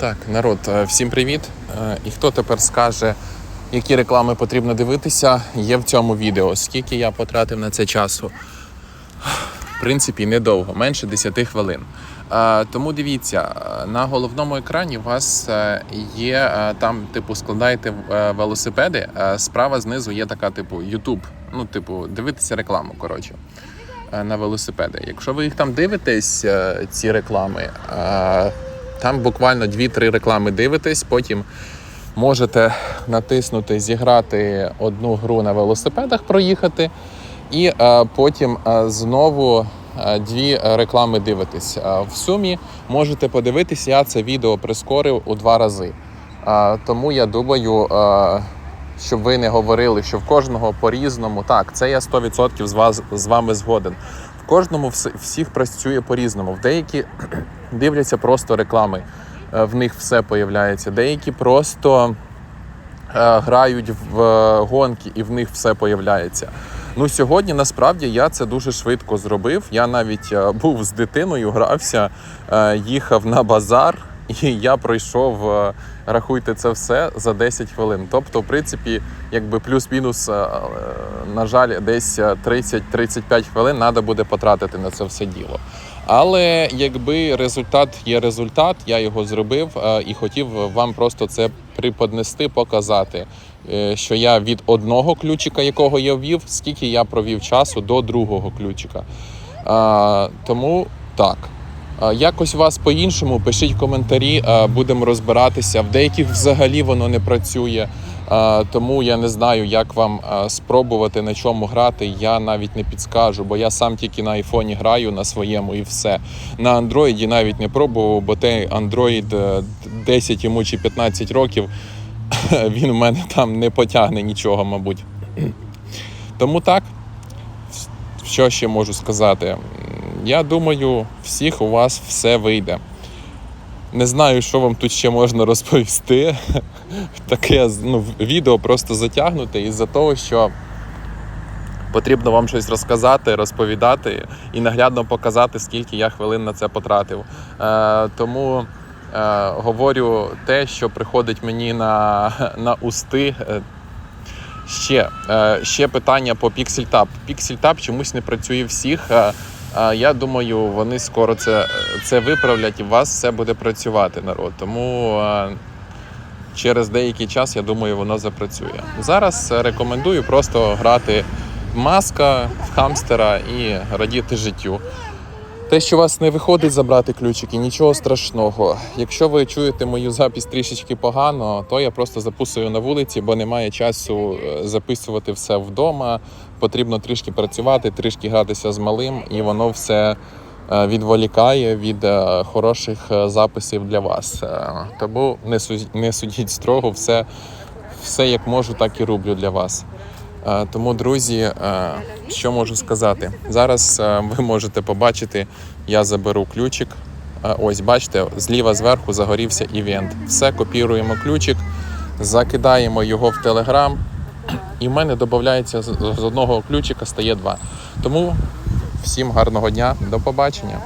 Так, народ, е, всім привіт. Е, І хто тепер скаже, які реклами потрібно дивитися, є в цьому відео. Скільки я потратив на це часу? В принципі, недовго, менше 10 хвилин. Е, Тому дивіться, на головному екрані у вас є там, типу, складаєте велосипеди. Справа знизу є така, типу, YouTube. Ну, типу, дивитися рекламу, коротше, на велосипеди. Якщо ви їх там дивитесь, ці реклами, там буквально 2-3 реклами дивитесь, потім можете натиснути Зіграти одну гру на велосипедах, проїхати, і е, потім е, знову е, дві реклами дивитесь. Е, в сумі можете подивитись, я це відео прискорив у два рази. Тому я думаю, щоб ви не говорили, що в кожного по-різному. Так, це я 100% з вас з вами згоден. В кожному всіх працює по-різному. В деякі дивляться просто реклами, е, в них все появляється. Деякі просто е, грають в е, гонки і в них все появляється. Ну сьогодні насправді я це дуже швидко зробив. Я навіть був з дитиною, грався, їхав на базар, і я пройшов, рахуйте це все за 10 хвилин. Тобто, в принципі, якби плюс-мінус, на жаль, десь е, 30-35 хвилин треба буде потратити на це все діло. Але якби результат є результат, я його зробив е, і хотів вам просто це приподнести, показати, е, що я від одного ключика, якого я ввів, скільки я провів часу до другого ключика. Тому так. Якось вас по-іншому, пишіть коментарі, будемо розбиратися. В деяких взагалі воно не працює. А, Тому я не знаю, як вам спробувати на чому грати. Я навіть не підскажу, бо я сам тільки на айфоні граю на своєму і все. На андроїді навіть не пробував, бо той е, 10 йому чи 15 років. Він у мене там не потягне нічого, мабуть. Тому так, що ще можу сказати? Я думаю, всіх у вас все вийде. Не знаю, що вам тут ще можна розповісти. Таке ну, відео просто затягнуте із-за того, що потрібно вам щось розказати, розповідати і наглядно показати, скільки я хвилин на це потратив. Е, тому е, говорю те, що приходить мені на, на усти. Е, Ще, е, ще питання по PixelTab. PixelTab чомусь не працює всіх. Е, Я думаю, вони скоро це, це виправлять і у вас все буде працювати, народ. Тому через деякий час, я думаю, воно запрацює. Зараз рекомендую просто грати в маска, в хамстера і радіти життю. Те, що вас не виходить забрати ключики, нічого страшного. Якщо ви чуєте мою запись трішечки погано, то я просто записую на вулиці, бо немає часу е, записувати все вдома. Потрібно трішки працювати, трішки гратися з малим, і воно все е, відволікає від е, хороших записів для вас. Тому не судіть строго, все, все як можу, так і роблю для вас. Е, Тому, друзі, е, що можу сказати? Зараз е, ви можете побачити, я заберу ключик. Ось, бачите, зліва зверху загорівся івент. Все, копіруємо ключик, закидаємо його в Телеграм, і в мене додається з одного ключика стає два. Тому всім гарного дня, до побачення.